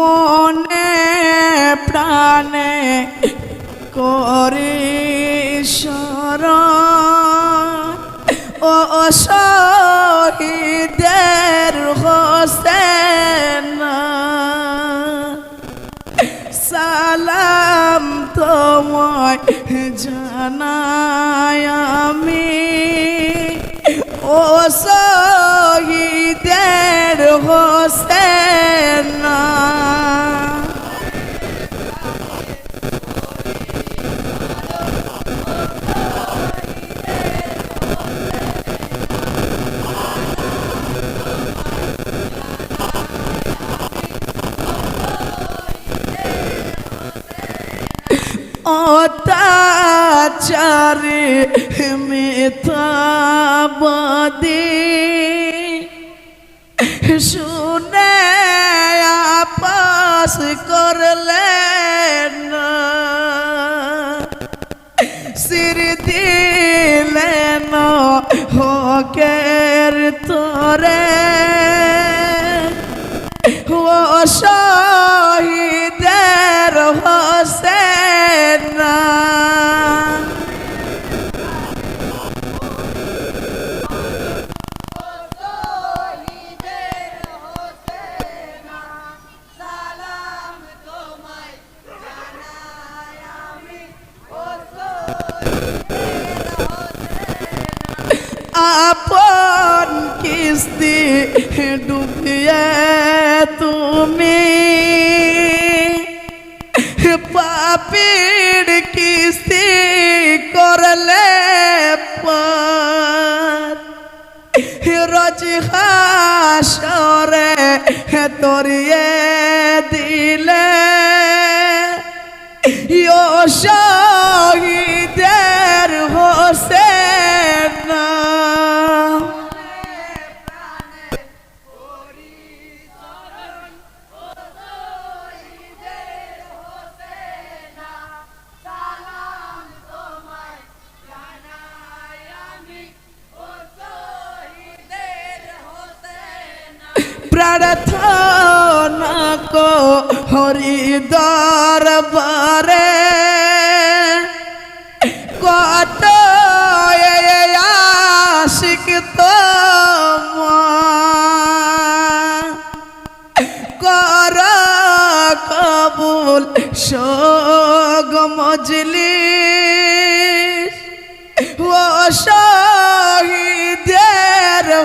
মনে প্রাণে করি স্মরণ ও শহীদের হোসেন সালাম তোমায় জানাই আমি। ও শহীদের হোসেন অত্যাচারে মিথ্যাবাদী। শুনে আপস করলেন সির দিলেন হকের তোরে। ও আপন কিস্তি ডুবিয়ে তুমি। পাপির কিস্তি করলে রজ হাসরে তরিয়ে দিলে। ইয়ো প্রার্থনা কো হরি দরবারে কত আশিক তোমার। কর কবুল সোগ মজলিস। ও শহীদের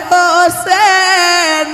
হোসেন।